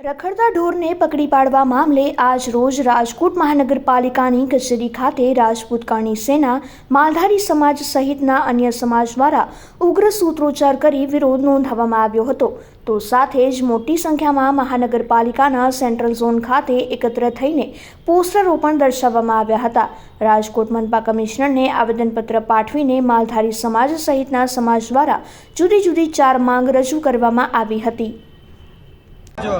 રખડતા ઢોરને પકડી પાડવા મામલે આજ રોજ રાજકોટ મહાનગરપાલિકાની કચેરી ખાતે રાજપૂત કરણી સેના, માલધારી સમાજ સહિતના અન્ય સમાજ દ્વારા ઉગ્ર સૂત્રોચ્ચાર કરી વિરોધ નોંધાવવામાં આવ્યો હતો. તો સાથે જ મોટી સંખ્યામાં મહાનગરપાલિકાના સેન્ટ્રલ ઝોન ખાતે એકત્ર થઈને પોસ્ટરો પણ દર્શાવવામાં આવ્યા હતા. રાજકોટ મનપા કમિશનરને આવેદનપત્ર પાઠવીને માલધારી સમાજ સહિતના સમાજ દ્વારા જુદી જુદી ચાર માંગ રજૂ કરવામાં આવી હતી. જો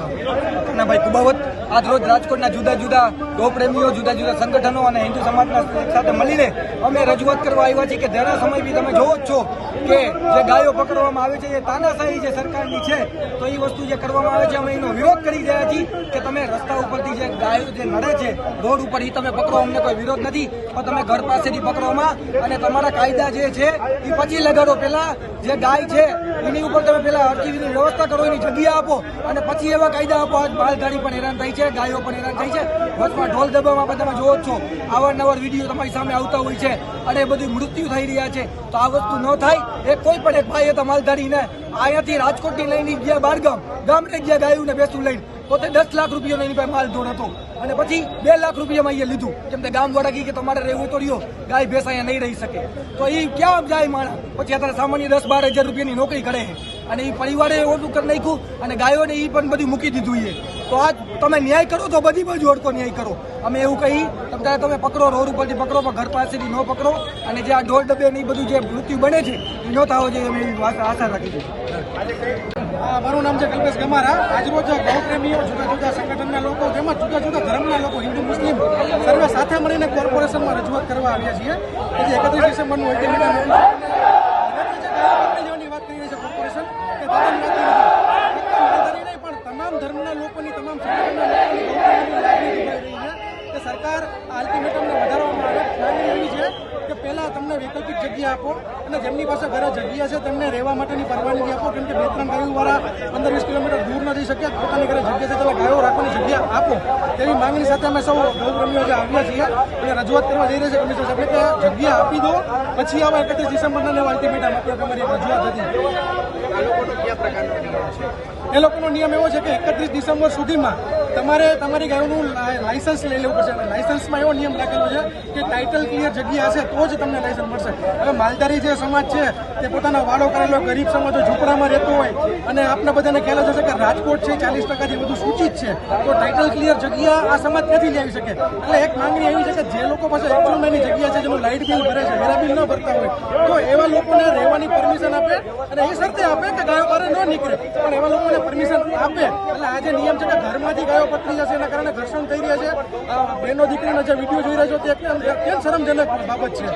ભાઈ, કુબાવત આજ રોજ રાજકોટના જુદા જુદા ગૌપ્રેમીઓ, જુદા જુદા સંગઠનો અને હિન્દુ સમાજના સાથે મળીને અમે રજૂઆત કરવા આવ્યા છીએ કે ઘણા સમયથી તમે જોવો જ છો કે જે ગાયો પકડવામાં આવે છે, એ તાનાશાહી જે સરકારની છે, તો એ વસ્તુ જે કરવામાં આવે છે, અમે એનો વિરોધ કરી રહ્યા છીએ કે તમે રસ્તા ઉપરથી જે ગાયો જે નડે છે, રોડ ઉપર એ તમે પકડો, અમને કોઈ વિરોધ નથી, પણ તમે ઘર પાસેથી પકડવામાં અને તમારા કાયદા જે છે એ પછી લગાડો. પહેલા જે ગાય છે, એની ઉપર તમે પહેલાં અરજીની વ્યવસ્થા કરો, એની જગ્યા આપો અને પછી એવા કાયદા આપો આજ માલધારી પણ હેરાન થાય છે, ગાયો પણ હેરાન થાય છે. વચમાં ઢોલ દબાવવામાં પણ તમે જોવો જ છો, અવારનવાર વીડિયો તમારી સામે આવતા હોય છે અને બધું મૃત્યુ થઈ રહ્યા છે. તો આ વસ્તુ ન થાય, એ કોઈ પણ એક ભાઈ હતા માલધારીને અહીંયાથી રાજકોટથી લઈને ગયા બારગામ, ગામડે ગયા ગાયું બેસું લઈને, પોતે દસ લાખ રૂપિયાનો એની પાસે માલ ઢોર હતો. અને પછી બે લાખ રૂપિયામાં અહીંયા લીધું. કેમ કે ગામવાળા કહી કે તમારે રહેવું તો રહ્યો, ગાય ભેંસ અહીંયા નહીં રહી શકે. તો એ ક્યાં જાય માણસ? પછી અત્યારે સામાન્ય દસ બાર હજાર રૂપિયાની નોકરી કરે છે. અને એ પરિવારે ઓટું કરી નાખ્યું અને ગાયોને એ પણ બધું મૂકી દીધું એ તો આજ તમે ન્યાય કરો તો બધી બાજુ અડકો ન્યાય કરો. અમે એવું કહી, તમે તમે પકડો, રોડ ઉપરથી પકડો, પણ ઘર પાસેથી ન પકડો. અને જે આ ઢોર ડબ્બે ને એ બધું જે મૃત્યુ બને છે એ ન થવો જોઈએ અમે આશા રાખી છે. મારું નામ છે કલ્પેશ ગમારા. આજરોજ ગૌપ્રેમીઓ, જુદા જુદા સંગઠનના લોકો તેમજ જુદા જુદા ધર્મના લોકો, હિન્દુ, મુસ્લિમ, સર્વે સાથે મળીને કોર્પોરેશનમાં રજૂઆત કરવા આવ્યા છીએ. એકત્રીસ ડિસેમ્બરનું અલ્ટિમેટમ લેવાની વાત કરી રહી છે કોર્પોરેશન કે તદ્દન નથી ફક્ત માલધારી નહીં પણ તમામ ધર્મના લોકોની તમામ સંગઠનના લોકોની ગૌપ્રેમીની લાગણી દુભાઈ રહી છે કે સરકાર આ અલ્ટિમેટમને વધારવામાં આવે માંગણી એવી છે કે પહેલાં તમને જગ્યા આપો અને જેમની પાસે ઘરે જગ્યા છે તેમને રહેવા માટેની પરવાનગી આપો. કેમ કે બે ત્રણ ગાયોવાળા પંદર વીસ કિલોમીટર દૂર નથી શક્યા. પોતાની ઘરે જગ્યા છે તમે ગાયો રાખવાની જગ્યા આપો. તેવી માંગણી સાથે અમે સૌ ગૌપ્રેમીઓ જે આવ્યા છીએ. અને રજૂઆત કરવા જઈ રહ્યા છે કમિશનર સાહેબ. કે જગ્યા આપી દો પછી આવા એકત્રીસ ડિસેમ્બરના લેવા અલ્ટિમેટમ આપણે તમારી એક રજૂઆત હતી. એ લોકોનો નિયમ એવો છે કે એકત્રીસ ડિસેમ્બર સુધીમાં તમારે તમારી ગાયોનું લાય- લાયસન્સ લઈ લેવું પડશે. લાયસન્સમાં એવો નિયમ રાખેલો છે કે ટાઇટલ ક્લિયર જગ્યા હશે તો જ તમને લાયસન્સ મળશે. હવે માલધારી જે સમાજ છે, તે પોતાના વાડો કરેલો ગરીબ સમાજ ઝૂંપડામાં રહેતો હોય, અને આપણા બધાને ખ્યાલ હશે કે રાજકોટ છે, ચાલીસ ટકાથી વધુ સૂચિત છે, તો ટાઇટલ ક્લિયર જગ્યા આ સમાજ લઈ આવી શકે. એટલે એક માંગણી એવી છે કે જે લોકો પાસે એકચ્યુઅલમાં એની જગ્યા છે જેનું લાઇટ બિલ ભરે છે વેરા બિલ ન ભરતા હોય. તો એવા લોકોને રહેવાની પરમિશન આપે અને એ શરતે આપે કે ગાયો બહાર ન નીકળે. પણ એવા લોકોને પરમિશન આપે. એટલે આ જે નિયમ છે કે ઘરમાંથી ગાયો પકડી જશે, એના કારણે ઘર્ષણ થઈ રહ્યા છે. બહેનો દીકરીના જે વીડિયો જોઈ રહ્યા છો, તે કેમ શરમજનક બાબત છે.